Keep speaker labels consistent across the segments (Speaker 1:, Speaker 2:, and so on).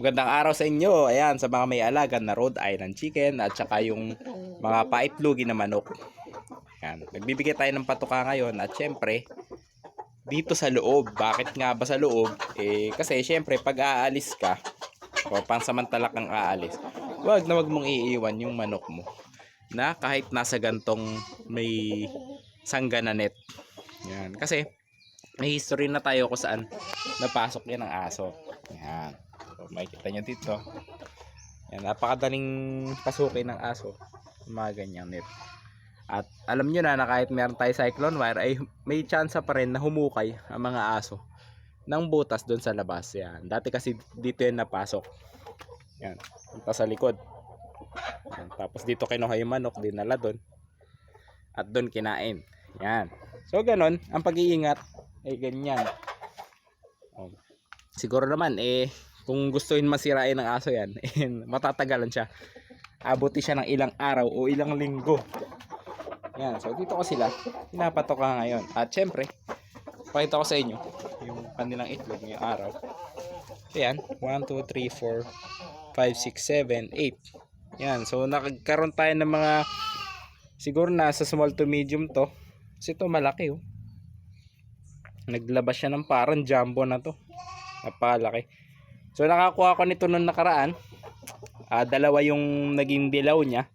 Speaker 1: Magandang araw sa inyo. Ayan, sa mga may alaga na Rhode Island chicken at saka yung mga paitlugi na manok. Ayan, nagbibigay tayo ng patuka ngayon at syempre, dito sa loob. Bakit nga ba sa loob? Eh, kasi syempre, pag aalis ka, o pansamantala kang aalis, wag na wag mong iiwan yung manok mo na kahit nasa gantong may sangga na net. Yan. Kasi, may history na tayo kung saan napasok yan ng aso. Yan. So, makikita nyo dito. Yan, napakadaling pasukin ng aso. Mga ganyang net. At alam nyo na na kahit meron tayo cyclone wire ay may chance pa rin na humukay ang mga aso ng butas doon sa labas. Yan. Dati kasi dito yan napasok. Yan. Punta sa likod. Yan. Tapos dito kinuha yung manok, dinala doon. At doon kinain. Yan. So ganon, ang pag-iingat ay ganyan. Oh. Siguro naman eh kung gustuin masirain ng aso yan, eh, matatagalan siya. Abuti siya ng ilang araw o ilang linggo. Yan, so dito ko sila pinapatok ka ngayon. At syempre, pakita ko sa inyo yung kanilang itlog ngayong araw. Ayan, 1, 2, 3, 4, 5, 6, 7, 8. Yan, so nakagkaroon tayo ng mga siguro nasa small to medium to. Kasi ito malaki oh. Naglabas siya ng parang jumbo na to. Napalaki. So nakakuha ko nito nung nakaraan. Ah, dalawa yung naging dilaw niya.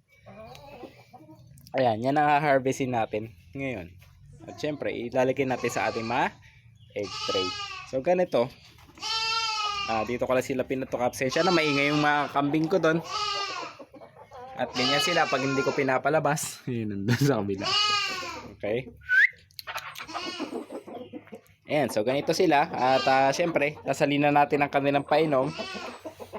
Speaker 1: Ayan, yan ang harvestin natin ngayon. At syempre, ilalagay natin sa ating mga egg tray. So ganito. Ah, dito ko lang sila pinatukap. Sensya na maingay yung mga kambing ko doon. At ganyan sila pag hindi ko pinapalabas. Yun, nandun sa kabila. Okay. Ayan, so ganito sila. At ah, syempre, nasalina natin ang kanilang painom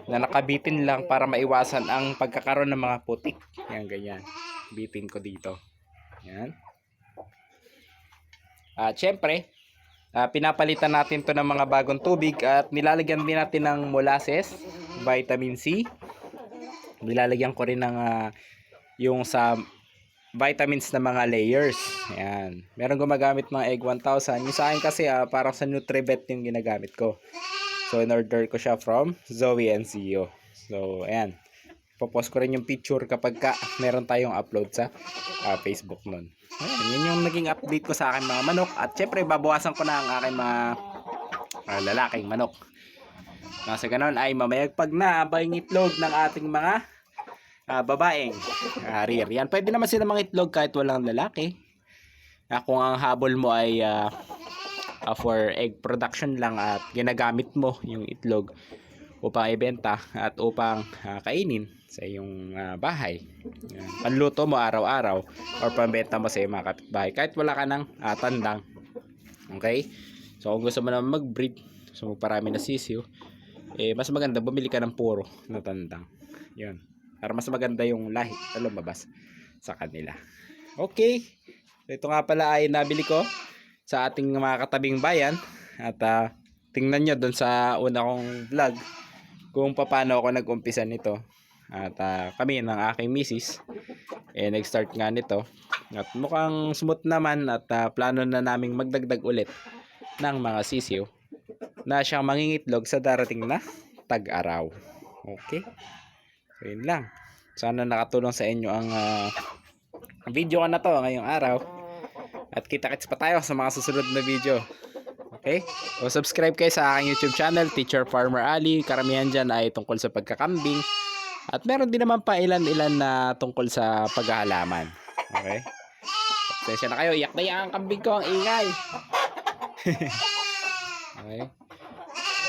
Speaker 1: na nakabitin lang para maiwasan ang pagkakaroon ng mga putik. Yan, ganyan. Bitin ko dito. Yan. At syempre, ah, pinapalitan natin to ng mga bagong tubig at nilalagyan din natin ng molasses, vitamin C. Nilalagyan ko rin ng ah, yung sa vitamins na mga layers. Ayan. Meron gumagamit mga egg 1000. Yung sa akin kasi ah, parang sa Nutribet yung ginagamit ko. So, in-order ko siya from Zoe and CEO. So, ayan. Popost ko rin yung picture kapag ka meron tayong upload sa ah, Facebook nun. Ayan, yun yung naging update ko sa aking mga manok. At syempre, babawasan ko na ang aking mga ah, lalaking manok. Nasa ganon ay mamayagpag na ba itlog ng ating mga ah, babaeng ah, rear. Yan, pwede naman sila mga itlog kahit walang lalaki. Ah, kung ang habol mo ay ah, ah, for egg production lang at ginagamit mo yung itlog upang ibenta at upang ah, kainin sa iyong ah, bahay. Yan. Panluto mo araw-araw or pambenta mo sa iyong mga kapitbahay kahit wala ka ng ah, tandang. Okay? So kung gusto mo naman mag-breed, gusto mo parami na sisiw, eh mas maganda bumili ka ng puro na tandang. Yun. Para mas maganda yung lahi na lumabas sa kanila. Okay. Ito nga pala ay nabili ko sa ating mga katabing bayan. At ah, tingnan nyo doon sa una kong vlog kung paano ako nag-umpisa nito. At ah, kami ng aking misis eh nag-start nga nito. At mukhang smooth naman at ah, plano na naming magdagdag ulit ng mga sisiw na siyang mangingitlog sa darating na tag-araw. Okay so yun lang sana nakatulong sa inyo ang ah, video ko na to ngayong araw at kita-kits pa tayo sa mga susunod na video. Okay? O subscribe kayo sa aking YouTube channel, Teacher Farmer Ali. Karamihan dyan ay tungkol sa pagkakambing. At meron din naman pa ilan-ilan na tungkol sa paghahalaman. Okay? Pasensya na kayo, iyak na iyak ang kambing ko, ang ingay. okay?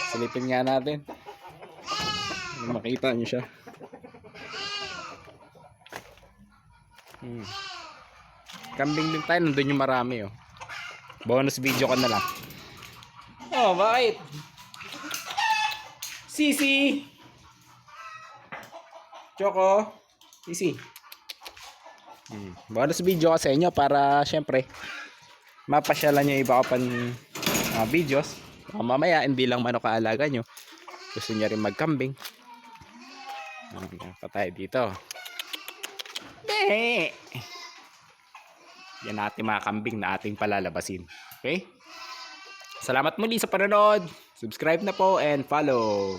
Speaker 1: Silipin nga natin. Makita niyo siya. Hmm. Kambing din tayo, nandun yung marami oh. Bonus video ko na lang. Oh, bakit? Sisi! Choco! Sisi. Hmm. Bonus video ko sa inyo para syempre mapasyalan nyo iba ko pang mga videos. Baka mamaya hindi lang manok kaalaga nyo. Gusto nyo rin magkambing. Ah, pa tayo dito. Be! yan natin mga kambing na ating palalabasin. Okay? Salamat muli sa panonood. Subscribe na po and follow.